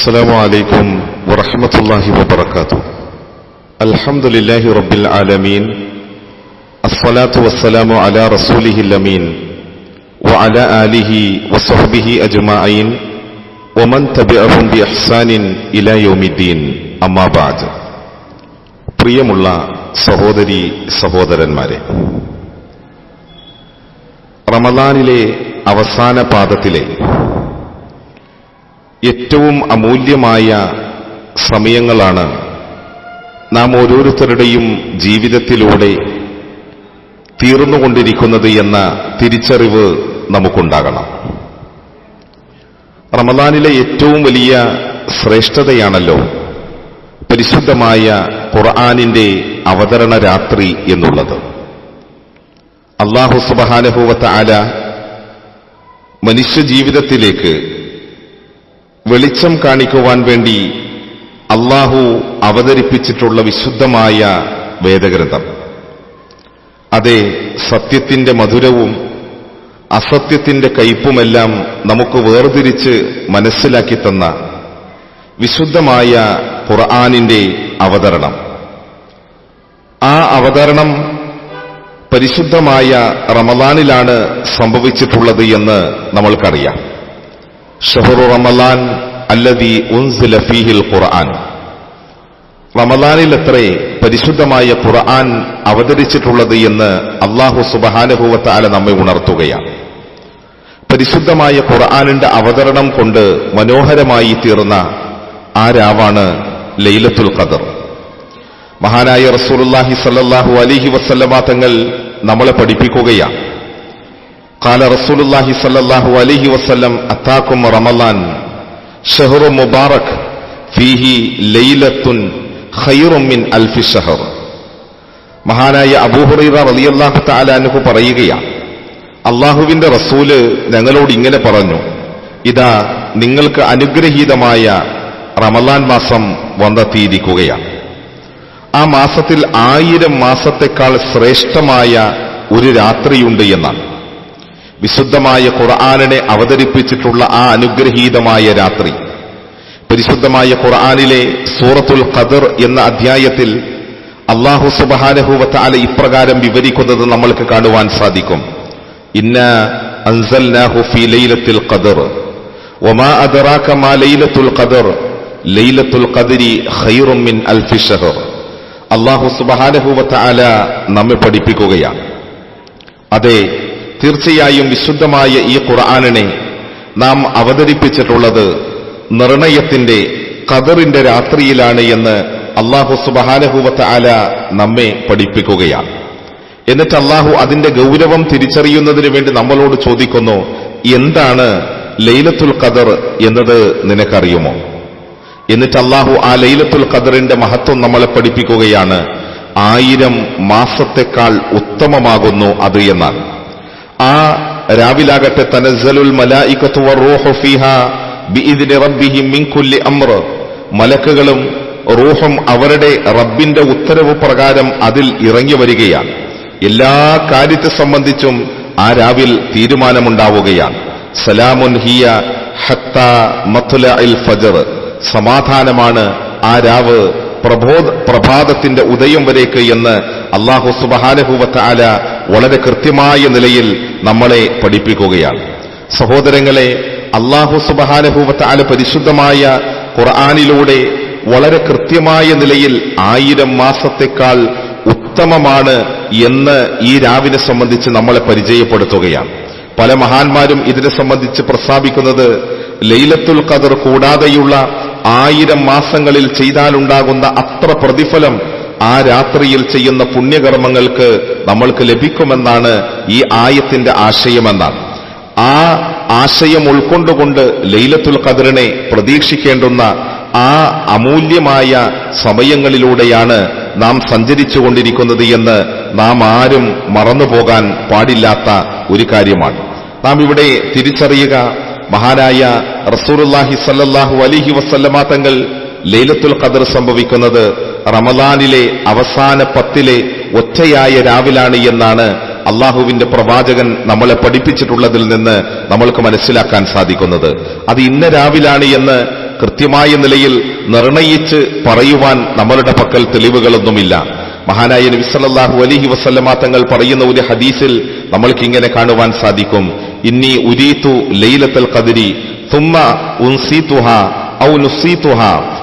السلام عليكم ورحمة الله وبركاته الحمد لله رب العالمين الصلاة والسلام على رسوله الأمين وعلى آله وصحبه أجمعين ومن تبعهم بإحسان إلى يوم الدين أما بعد പ്രിയമുള്ള സഹോദരി സഹോദരന്മാരെ റമദാനിലെ അവസാന പാദത്തിലെ ഏറ്റവും അമൂല്യമായ സമയങ്ങളാണ്. നാം ഓരോരുത്തരുടെയും ജീവിതത്തിലൂടെ തീർന്നുകൊണ്ടിരിക്കുന്നത് എന്ന തിരിച്ചറിവ് നമുക്കുണ്ടാകണം. റമദാനിലെ ഏറ്റവും വലിയ ശ്രേഷ്ഠതയാണല്ലോ പരിശുദ്ധമായ ഖുർആാനിന്റെ അവതരണ രാത്രി എന്നുള്ളത്. അള്ളാഹു സുബഹാനഹൂവത്ത ആല മനുഷ്യജീവിതത്തിലേക്ക് വെളിച്ചം കാണിക്കുവാൻ വേണ്ടി അള്ളാഹു അവതരിപ്പിച്ചിട്ടുള്ള വിശുദ്ധമായ വേദഗ്രന്ഥം. അതെ സത്യത്തിന്റെ മധുരവും അസത്യത്തിന്റെ കയ്പുമെല്ലാം നമുക്ക് വേർതിരിച്ച് മനസ്സിലാക്കി തന്ന വിശുദ്ധമായ ഖുർആാനിന്റെ അവതരണം. ആ അവതരണം പരിശുദ്ധമായ റമദാനിലാണ് സംഭവിച്ചിട്ടുള്ളത് എന്ന് നമ്മൾക്കറിയാം. ഷഹറു റമലാൻ അല്ലതി ഉൻസില ഫീഹിൽ ഖുർആൻ. റമദാനിൽ എത്രേ പരിശുദ്ധമായ ഖുർആൻ അവതരിച്ചിട്ടുള്ളത് എന്ന് അള്ളാഹു സുബഹാനുഭൂവത്താല നമ്മെ ഉണർത്തുകയാണ്. പരിശുദ്ധമായ ഖുർആാനിന്റെ അവതരണം കൊണ്ട് മനോഹരമായി തീർന്ന ആ രാവാണ് ലൈലത്തുൽ ഖദർ. മഹാനായ റസൂലുല്ലാഹി സല്ലാഹു അലിഹി വസല്ലമ തങ്ങൾ നമ്മളെ പഠിപ്പിക്കുകയാണ്. قال رسول الله صلى الله عليه وسلم أتاكم رمضان شهر مبارك فيه ليلة خير من ألف شهر മഹാനായ അബൂഹുറൈറ റളിയല്ലാഹു തആല അൻഹു പറയുകയാണ് അള്ളാഹുവിന്റെ റസൂല് ഞങ്ങളോട് ഇങ്ങനെ പറഞ്ഞു ഇതാ നിങ്ങൾക്ക് അനുഗ്രഹീതമായ റമലാൻ മാസം വന്നെത്തിയിരിക്കുകയാണ് ആ മാസത്തിൽ ആയിരം മാസത്തെക്കാൾ ശ്രേഷ്ഠമായ ഒരു രാത്രിയുണ്ട് എന്നാണ് വിശുദ്ധമായ ഖുർആാനിനെ അവതരിപ്പിച്ചിട്ടുള്ള ആ അനുഗ്രഹീതമായ രാത്രി. പരിശുദ്ധമായ ഖുർആാനിലെ സൂറത്തുൽ ഖദർ എന്ന അധ്യായത്തിൽ അള്ളാഹു സുബാനഹുവത്താല ഇപ്രകാരം വിവരിക്കുന്നത് നമ്മൾക്ക് കാണുവാൻ സാധിക്കും. ഇന്ന അൻസൽനാഹു ലൈലത്തുൽ ഖദർ. വമാ മാ ലൈലത്തുൽ ഖദർ. ലൈലത്തുൽ ഖദരി ഖൈറും മിൻ അള്ളാഹു സുബാനഹുവത്താല നമ്മെ പഠിപ്പിക്കുകയാണ്. അതെ തീർച്ചയായും വിശുദ്ധമായ ഈ ഖുർആാനിനെ നാം അവതരിപ്പിച്ചിട്ടുള്ളത് നിർണയത്തിന്റെ ഖദറിന്റെ രാത്രിയിലാണ് എന്ന് അള്ളാഹു സുബഹാനഹുവത്ത് ആല നമ്മെ പഠിപ്പിക്കുകയാണ്. എന്നിട്ട് അള്ളാഹു അതിന്റെ ഗൗരവം തിരിച്ചറിയുന്നതിന് വേണ്ടി നമ്മളോട് ചോദിക്കുന്നു എന്താണ് ലൈലത്തുൽ ഖദർ എന്നത് നിനക്കറിയുമോ? എന്നിട്ട് അള്ളാഹു ആ ലൈലത്തുൽ ഖദറിന്റെ മഹത്വം നമ്മളെ പഠിപ്പിക്കുകയാണ് ആയിരം മാസത്തെക്കാൾ ഉത്തമമാകുന്നു അത് എന്നാണ്. ആ രാവിലാകട്ടെ കുല്ലി അംർ മലക്കുകളും റൂഹും അവരുടെ റബ്ബിന്റെ ഉത്തരവ് പ്രകാരം അതിൽ ഇറങ്ങി വരികയാണ്. എല്ലാ കാര്യത്തെ സംബന്ധിച്ചും ആ രാവിൽ തീരുമാനമുണ്ടാവുകയാണ്. സലാമുൻ ഹിയ ഹത്ത മത്തുലഇൽ ഫജർ. സമാധാനമാണ് ആ രാവ് പ്രബോധ പ്രഭാതത്തിന്റെ ഉദയം വരേക്ക് എന്ന് അള്ളാഹു സുബഹാനഹുവത്ത ആല വളരെ കൃത്യമായ നിലയിൽ നമ്മളെ പഠിപ്പിക്കുകയാണ്. സഹോദരങ്ങളെ അള്ളാഹു സുബഹാനഹുവത്ത ആല പരിശുദ്ധമായ ഖുർആാനിലൂടെ വളരെ കൃത്യമായ നിലയിൽ ആയിരം മാസത്തെക്കാൾ ഉത്തമമാണ് എന്ന് ഈ രാവിനെ സംബന്ധിച്ച് നമ്മളെ പരിചയപ്പെടുത്തുകയാണ്. പല മഹാന്മാരും ഇതിനെ സംബന്ധിച്ച് പ്രസ്താവിക്കുന്നത് ലൈലത്തുൽ ഖദർ കൂടാതെയുള്ള ആയിരം മാസങ്ങളിൽ ചെയ്താലുണ്ടാകുന്ന അത്ര പ്രതിഫലം ആ രാത്രിയിൽ ചെയ്യുന്ന പുണ്യകർമ്മങ്ങൾക്ക് നമ്മൾക്ക് ലഭിക്കുമെന്നാണ് ഈ ആയത്തിന്റെ ആശയമെന്നാണ്. ആ ആശയം ഉൾക്കൊണ്ടുകൊണ്ട് ലൈലത്തുൽ ഖദറിനെ പ്രതീക്ഷിക്കേണ്ടുന്ന ആ അമൂല്യമായ സമയങ്ങളിലൂടെയാണ് നാം സഞ്ചരിച്ചുകൊണ്ടിരിക്കുന്നത് എന്ന് നാം ആരും മറന്നുപോകാൻ പാടില്ലാത്ത ഒരു കാര്യമാണ്. നാം ഇവിടെ തിരിച്ചറിയുക മഹാനായ റസൂറുല്ലാഹി സല്ലാഹു അലിഹി വസല്ലമ തങ്ങൾ ലൈലത്തുൽ ഖദർ സംഭവിക്കുന്നത് റമദാനിലെ അവസാന പത്തിലെ ഒറ്റയായ രാവിലാണ് എന്നാണ് അള്ളാഹുവിന്റെ പ്രവാചകൻ നമ്മളെ പഠിപ്പിച്ചിട്ടുള്ളതിൽ നിന്ന് നമ്മൾക്ക് മനസ്സിലാക്കാൻ സാധിക്കുന്നത്. അത് ഇന്ന രാവിലാണ് എന്ന് കൃത്യമായ നിലയിൽ നിർണയിച്ച് പറയുവാൻ നമ്മളുടെ പക്കൽ തെളിവുകളൊന്നുമില്ല. മഹാനായ നബി അലിഹി വസല്ലമ തങ്ങൾ പറയുന്ന ഒരു ഹദീസിൽ നമ്മൾക്ക് ഇങ്ങനെ കാണുവാൻ സാധിക്കും. ഇന്നി ഉരീതു ലൈലത്തുൽ കതിരി തുമ്മ ഉൻസീതുഹാ ഔ നുസീതുഹാ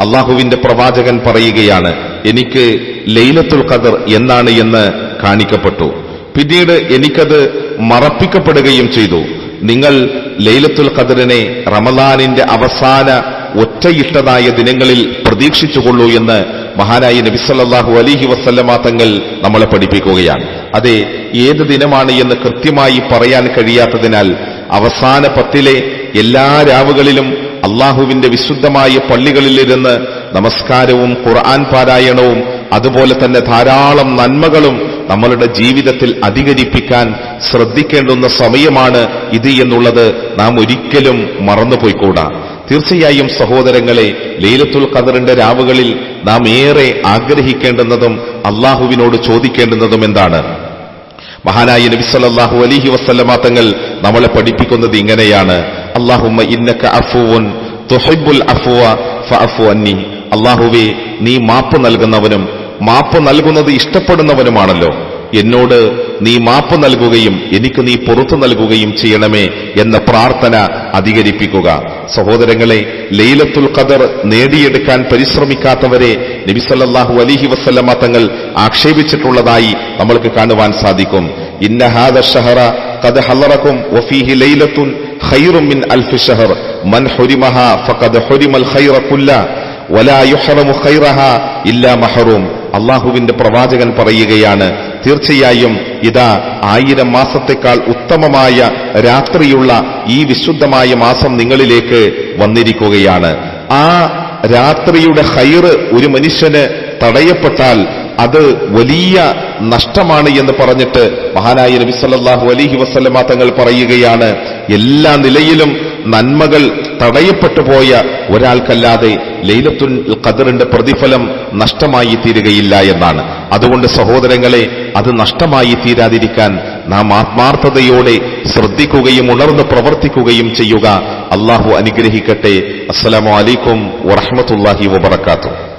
അള്ളാഹുവിന്റെ പ്രവാചകൻ പറയുകയാണ് എനിക്ക് ലൈലത്തുൽ ഖദർ എന്നാണ് എന്ന് കാണിക്കപ്പെട്ടു. പിന്നീട് എനിക്കത് മറപ്പിക്കപ്പെടുകയും ചെയ്തു. നിങ്ങൾ ലൈലത്തുൽ ഖദറിനെ റമദാനിന്റെ അവസാന ഒറ്റയിട്ടതായ ദിനങ്ങളിൽ പ്രതീക്ഷിച്ചുകൊള്ളൂ എന്ന് മഹാനായി നബിസല്ലാഹു അലിഹി വസല്ലമ തങ്ങൾ നമ്മളെ പഠിപ്പിക്കുകയാണ്. അതെ ഏത് ദിനമാണ് എന്ന് കൃത്യമായി പറയാൻ കഴിയാത്തതിനാൽ അവസാന പത്തിലെ എല്ലാ രാവുകളിലും അള്ളാഹുവിന്റെ വിശുദ്ധമായ പള്ളികളിലിരുന്ന് നമസ്കാരവും ഖുർആൻ പാരായണവും അതുപോലെ തന്നെ ധാരാളം നന്മകളും നമ്മളുടെ ജീവിതത്തിൽ അധികരിപ്പിക്കാൻ ശ്രദ്ധിക്കേണ്ടുന്ന സമയമാണ് ഇത് എന്നുള്ളത് നാം ഒരിക്കലും മറന്നുപോയിക്കൂടാ. തീർച്ചയായും സഹോദരങ്ങളെ ലീലത്തുൽ ഖദറിന്റെ രാവുകളിൽ നാം ഏറെ ആഗ്രഹിക്കേണ്ടുന്നതും അള്ളാഹുവിനോട് ചോദിക്കേണ്ടുന്നതും എന്താണ്? മഹാനായ നബി സല്ലല്ലാഹു അലൈഹി വസല്ലമ തങ്ങൾ നമ്മളെ പഠിപ്പിക്കുന്നത് ഇങ്ങനെയാണ്. അള്ളാഹുമ ഇന്നക്ക അഫുവുൻ തുഹിബുൽ അഫുവ ഫഅഫു അന്നി അള്ളാഹുവെ നീ മാപ്പ് നൽകുന്നവനും മാപ്പ് നൽകുന്നത് ഇഷ്ടപ്പെടുന്നവനുമാണല്ലോ. എന്നോട് നീ മാപ്പ് നൽകുകയും എനിക്ക് നീ പുറത്തു നൽകുകയും ചെയ്യണമേ എന്ന പ്രാർത്ഥന അധികരിപ്പിക്കുക. സഹോദരങ്ങളെ ലൈലത്തുൽ ഖദർ നേടിയെടുക്കാൻ പരിശ്രമിക്കാത്തവരെ നബിസല്ലാഹു അലിഹി വസ്ലമ തങ്ങൾ ആക്ഷേപിച്ചിട്ടുള്ളതായി നമ്മൾക്ക് കാണുവാൻ സാധിക്കും. ഇന്നഹാദ ഷഹറ കഥ ഹലറക്കും വഫീഹി خير من ألف شهر من حرمها فقد حرم الخير كله ولا يحرم خيرها إلا محروم അള്ളാഹുവിന്റെ പ്രവാചകൻ പറയുകയാണ് തീർച്ചയായും ഇതാ ആയിരം മാസത്തെക്കാൾ ഉത്തമമായ രാത്രിയുള്ള ഈ വിശുദ്ധമായ മാസം നിങ്ങളിലേക്ക് വന്നിരിക്കുകയാണ് ആ രാത്രിയുടെ ഹൈറ് ഒരു മനുഷ്യന് തടയപ്പെട്ടാൽ അത് വലിയ നഷ്ടമാണ് എന്ന് പറഞ്ഞിട്ട് മഹാനായ നബി സല്ലാഹു അലൈഹി വസല്ലമ തങ്ങൾ പറയുകയാണ്. എല്ലാ നിലയിലും നന്മകൾ തടയപ്പെട്ടു പോയ ഒരാൾക്കല്ലാതെ ലൈലത്തുൽ ഖദറിന്റെ പ്രതിഫലം നഷ്ടമായി തീരുകയില്ല എന്നാണ്. അതുകൊണ്ട് സഹോദരങ്ങളെ അത് നഷ്ടമായി തീരാതിരിക്കാൻ നാം ആത്മാർത്ഥതയോടെ ശ്രദ്ധിക്കുകയും ഉണർന്ന് പ്രവർത്തിക്കുകയും ചെയ്യുക. അള്ളാഹു അനുഗ്രഹിക്കട്ടെ. അസ്സലാമു അലൈക്കും വറഹ്മത്തുള്ളാഹി വബറകാതുഹു.